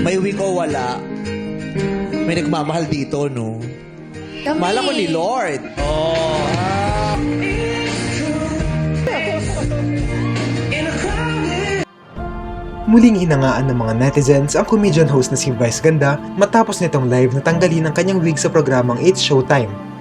May week o wala. May nagmamahal dito, no? Kami. Mahal ako ni Lord. Oh. Muling hinangaan ng mga netizens ang comedian host na si Vice Ganda matapos nitong live na tanggalin ang kanyang wig sa programang It's Showtime.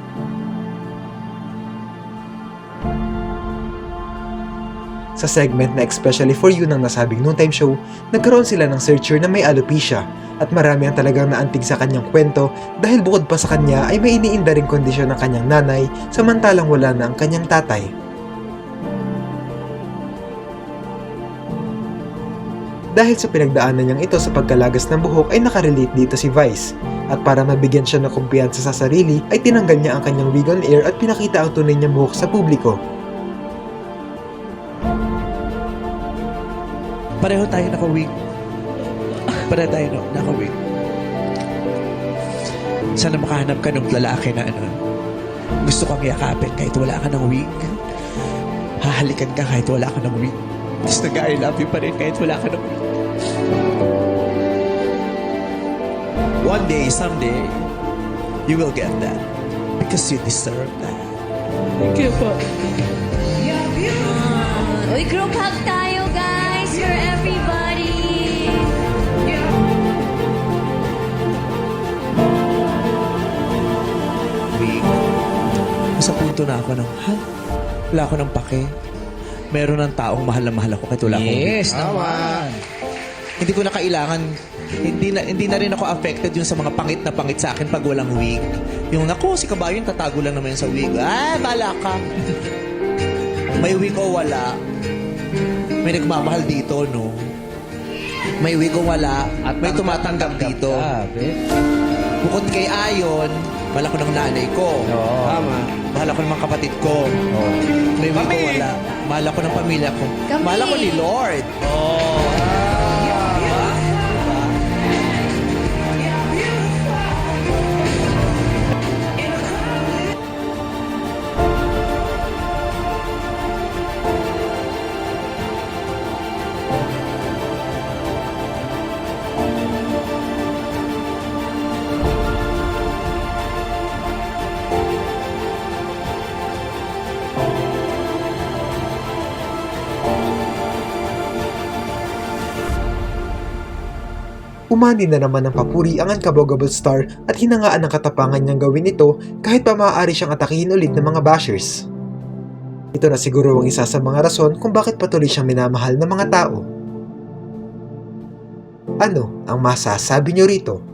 Sa segment na especially for you ng nasabing noontime show, nagkaroon sila ng searcher na may alopecia at marami ang talagang naantig sa kanyang kwento dahil bukod pa sa kanya ay may iniinda ring kondisyon ng kanyang nanay samantalang wala na ang kanyang tatay. Dahil sa pinagdaanan niyang ito sa pagkalagas ng buhok ay nakarelate dito si Vice. At para mabigyan siya ng kumpiyansa sa sarili ay tinanggal niya ang kanyang wig on air at pinakita ang tunay niyang buhok sa publiko. Pareho tayo naka-wig. Pareho tayo no, naka-wig. Sana makahanap ka ng lalaki na ano, gusto kang yakapin kahit wala ka ng wig. Hahalikan ka kahit wala ka ng wig. Tapos nag-I love you pa rin kahit wala ka ng wig. One day, someday, you will get that. Because you deserve that. Thank you po. Uy, group hug tayo, punto na ako ng, ha? Wala ako ng pake. Meron ng taong mahal na mahal ako kahit wala akong. Yes, naman. Hindi ko na kailangan, hindi na, hindi na rin ako affected yung sa mga pangit na pangit sa akin pag walang wig. Yung, naku, si kabayo yung tatago lang naman yun sa wig. Ah, bala ka. May wig o wala, may nagmamahal dito, no? May wig o wala, at may tumatanggap dito. Grabe. Bukod kay Ayon, mahal ako ng nanay ko. Oo. Tama. Mahal ako ng mga kapatid ko. Oh. May wig o wala. Mahal ako ng pamilya ko. Kami. Mahal ako ni Lord. Umani na naman ng papuri ang unkabogable star at hinangaan ng katapangan niyang gawin ito kahit pa maaari siyang atakihin ulit ng mga bashers. Ito na siguro ang isa sa mga rason kung bakit patuloy siyang minamahal ng mga tao. Ano ang masasabi niyo rito?